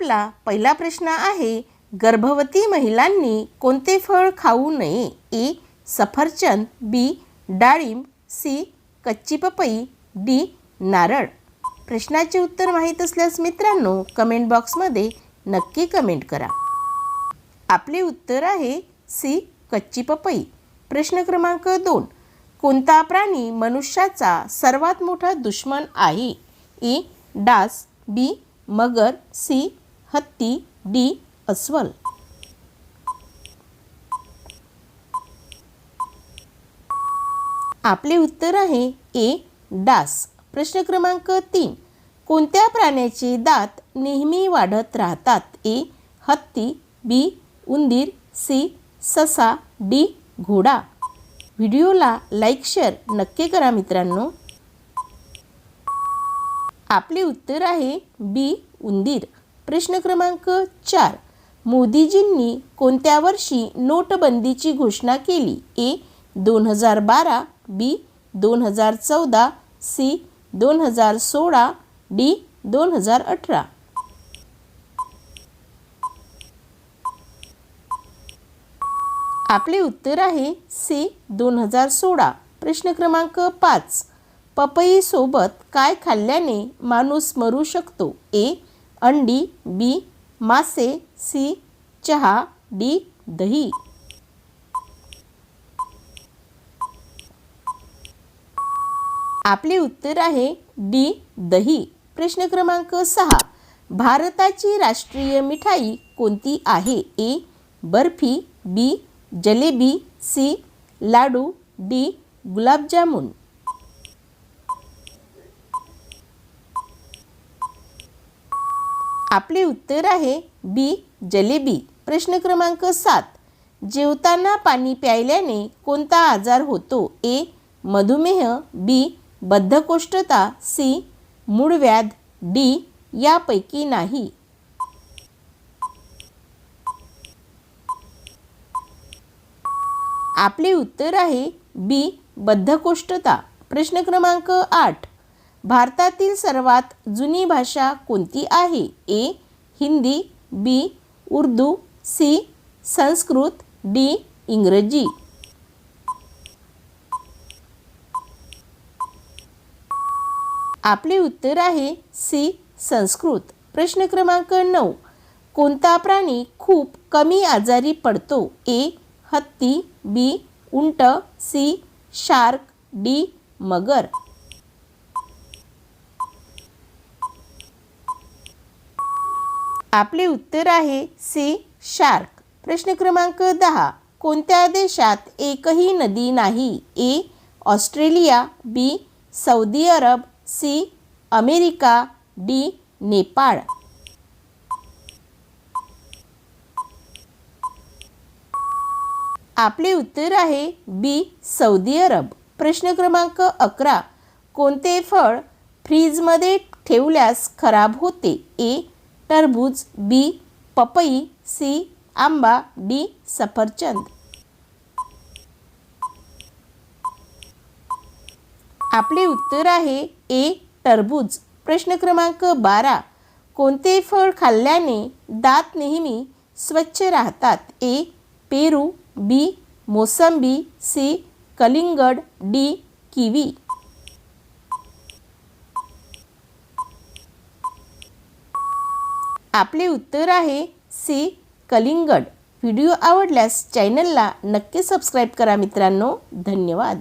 आपला पहिला प्रश्न आहे गर्भवती महिलांनी कोणते फळ खाऊ नये? ए. सफरचंद बी. डाळिंब सी. कच्ची पपई डी. नारळ. प्रश्नाचे उत्तर माहीत असल्यास मित्रांनो कमेंट बॉक्समध्ये नक्की कमेंट करा. आपले उत्तर आहे सी. कच्ची पपई प्रश्न क्रमांक दोन. कोणता प्राणी मनुष्याचा सर्वात मोठा दुश्मन आहे? ए. डास बी. मगर सी. हत्ती डी अस्वल. आपले उत्तर आहे ए डास. प्रश्न क्रमांक तीन. कोणत्या प्राण्याचे दात नेहमी वाढत राहतात? ए हत्ती बी उंदीर सी ससा डी घोडा. व्हिडिओला लाईक शेअर नक्की करा मित्रांनो. आपले उत्तर आहे बी उंदीर. प्रश्न क्रमांक चार. मोदीजींनी कोणत्या वर्षी नोटबंदीची घोषणा केली? ए दोन हजार बारा बी दोन हजार चौदा सी दोन हजार सोळा डी दोन हजार अठरा. आपले उत्तर आहे सी दोन हजार सोळा. प्रश्न क्रमांक पाच. पपईसोबत काय खाल्ल्याने माणूस मरू शकतो? ए अंडी बी मासे सी चहा डी दही. आपले उत्तर आहे डी दही. प्रश्न क्रमांक सहा. भारताची राष्ट्रीय मिठाई कोणती आहे? A barfi B jalebi C laddu D gulab jamun. आपले उत्तर आहे बी जलेबी. प्रश्न क्रमांक सात. जेवताना पाणी प्यायल्याने कोणता आजार होतो? ए मधुमेह. बी बद्धकोष्ठता. सी मूळव्याध डी यापैकी नाही. आपले उत्तर आहे बी बद्धकोष्ठता. प्रश्न क्रमांक आठ. भारतातील सर्वात जुनी भाषा कोणती आहे? A Hindi B Urdu C Sanskrit D इंग्रजी. आपले उत्तर आहे सी संस्कृत. प्रश्न क्रमांक नऊ. कोणता प्राणी खूप कमी आजारी पडतो? ए हत्ती बी उंट सी शार्क डी मगर. आपले उत्तर आहे सी शार्क. प्रश्न क्रमांक दहा. कोणत्या देशात एकही नदी नाही? A Australia B Saudi Arab C America D Nepal. आपले उत्तर आहे बी सौदी अरब. प्रश्न क्रमांक अकरा. कोणते फळ फ्रीजमध्ये ठेवल्यास खराब होते? ए टरबूज बी पपई सी आंबा डी सफरचंद. आपले उत्तर आहे ए टरबूज. प्रश्न क्रमांक बारा. कोणते फळ खाल्ल्याने दात नेहमी स्वच्छ राहतात? ए पेरू बी मोसंबी सी कलिंगड डी किवी. आपले उत्तर आहे सी कलिंगड. व्हिडिओ आवडल्यास चॅनलला नक्की सबस्क्राईब करा मित्रांनो. धन्यवाद.